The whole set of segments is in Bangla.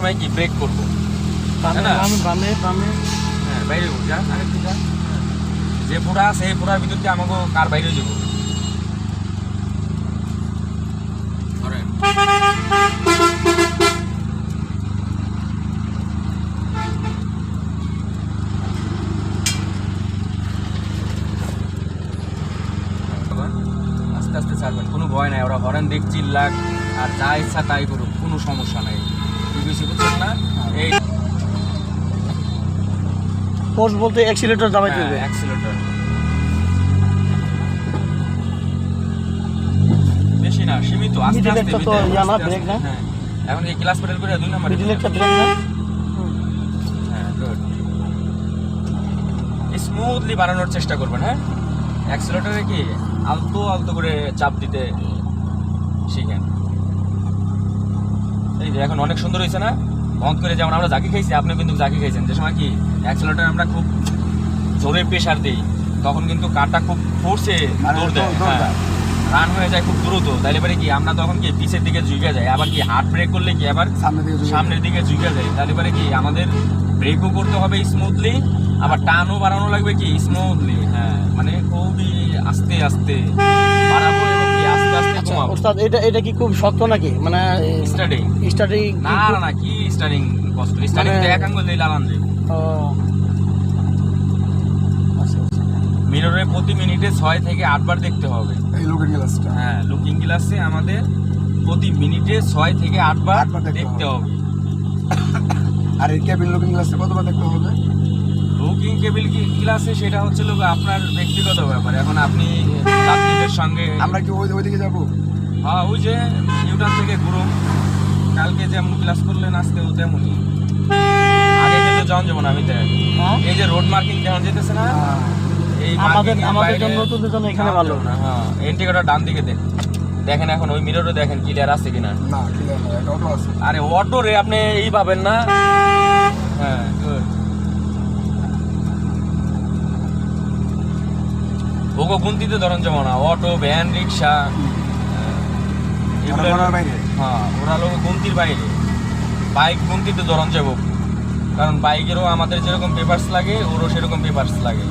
সময় কি ব্রেক করব? হ্যাঁ বাইরে যা যা। আছে এই ফোড়ার ভিতর দিয়ে আমাকে কার বাইরে যাব? আস্তে আস্তে ছাড়বেন কোনো ভয় নাই। ওরা হরেন দেখছি লাগ আর যা ইচ্ছা তাই করুক কোনো সমস্যা নাই। ঠিক বুঝছেন না এই পোস্ট বলতে অ্যাক্সিলেটর দাবাইতে হবে অ্যাক্সিলেটর বেশি না সীমিত আস্তে আস্তে তো ইয়া না, আস্তে না? এখন কি ক্লাস পেডাল করে দুই নাম্বার মিডিল একটা ব্রেক না? হ্যাঁ গুড স্মুথলি বানানোর চেষ্টা করবেন হ্যাঁ? অ্যাক্সিলেটরে কি আলতো আলতো করে চাপ দিতে শিখেন। এখন অনেক সুন্দর হয়েছে না? বন্ধ করে যেমন আমরা জাকি খাইছি আপনি কিন্তু জাকি খাইছেন। যে সময় কি অ্যাক্সিলেটর আমরা খুব জোরে প্রেশার দিই তখন কিন্তু কারটা খুব ফোর্সে মানে দৌড় দেয়। রান হয়ে। যায় খুব দ্রুত। তাইলে পরে কি আমরা তখন কি পিছের দিকে ঝুঁকে যাই? আবার কি হার্ট ব্রেক করলে কি আবার সামনের দিকে ঝুঁকে যায় তাহলে পরে কি আমাদের ব্রেকও করতে হবে স্মুথলি আবার টানও বাড়ানো লাগবে কি স্মুথলি হ্যাঁ মানে খুবই আস্তে আস্তে বাড়াবো আচ্ছা কমাবো ওস্তাদ এটা এটা কি খুব শক্ত নাকি? মানে স্টার্টিং স্টার্টিং না না না কি স্টার্টিং কষ্ট? স্টার্টিং মানে- এক আঙ্গুল দিয়ে লাগান মিররে প্রতি মিনিটে ছয় থেকে আটবার দেখতে হবে। এই লুকিং গ্লাসটা হ্যাঁ লুকিং গ্লাসে আমাদের প্রতি মিনিটে ছয় থেকে আটবার দেখতে হবে। আর এই কেবিন লুকিং গ্লাসটা কতবার দেখতে হবে? লুকিং কেবিল ক্লাসে সেটা হচ্ছে লোক আপনার ব্যক্তিগত ব্যাপার। এখন আপনি যাত্রীদের সঙ্গে আমরা কি ওই ওইদিকে যাব? হ্যাঁ ওই যে নিউটন থেকে ঘুরুন। কালকে যেমন ক্লাস করলেন আজকেও তেমনই। আগে কিন্তু জন যাব না আমি দেখ হ্যাঁ? এই যে রোড মার্কিং যেমন যেতেছে না এই আমাদের আমাদের জন্য নতুনদের জন্য এখানে ভালো। না হ্যাঁ। ইন্ডিকেটর ডান দিকে দেন দেখেন এখন ওই মিররও দেখেন ক্লিয়ার আছে কিনা। না ক্লিয়ার না অটো আছে। আরে অটো রে আপনি এই পাবেন না। হ্যাঁ good. ওগো গুনতিতে ধরেন যেমন অটো ভ্যান রিক্সা বাইরে? হ্যাঁ ওরা লোক গুনতির বাইরে। বাইক গুনতিতে ধরন যাব। কারণ বাইকেরও আমাদের যেরকম পেপারস লাগে ওরও সেরকম পেপারস লাগে।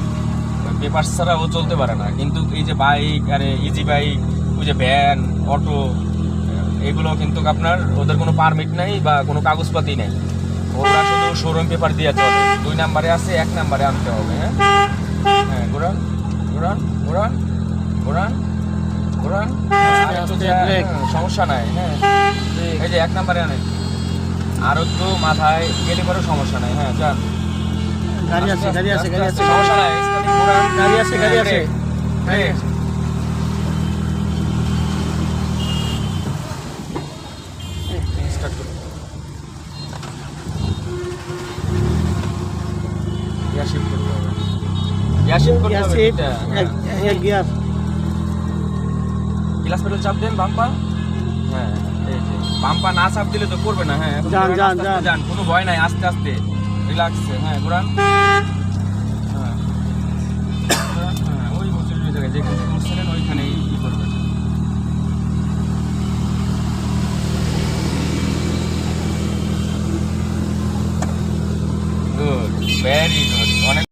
পেপারস ছাড়া ও চলতে পারে না। কিন্তু এই যে বাইক আরে ইজি বাইক ওই যে ভ্যান অটো এগুলো কিন্তু আপনার ওদের কোনো পারমিট নাই বা কোনো কাগজপাতি নেই। ওরা শুধু শোরুম পেপার দিয়ে চলে। দুই নাম্বারে আছে এক নাম্বারে আনতে হবে হ্যাঁ? হ্যাঁ ঘোরান ঘোরান ঘোরান ঘোরান। হ্যাঁ, সমস্যা নাই। হ্যাঁ এই যে এক নাম্বারে আনেন। আর একটু মাথায় গেলে পরে সমস্যা নাই। হ্যাঁ যান। গাড়ি আছে গাড়ি আছে গাড়ি আছে। সমস্যা নাই। গাড়ি আছে গাড়ি আছে। ব্রেক করুন। গ্যাসিন করতে হবে হ্যাঁ। এক গিয়ার। গ্লাস পেডাল চাপ দেন বাম্পা হ্যাঁ না চাপ দিলে তো করবে না হ্যাঁ যান যান যান। যান কোনো ভয় নাই আস্তে আস্তে। রিল্যাক্স হ্যাঁ ঘোরান হ্যাঁ। ওইখানেই করবেন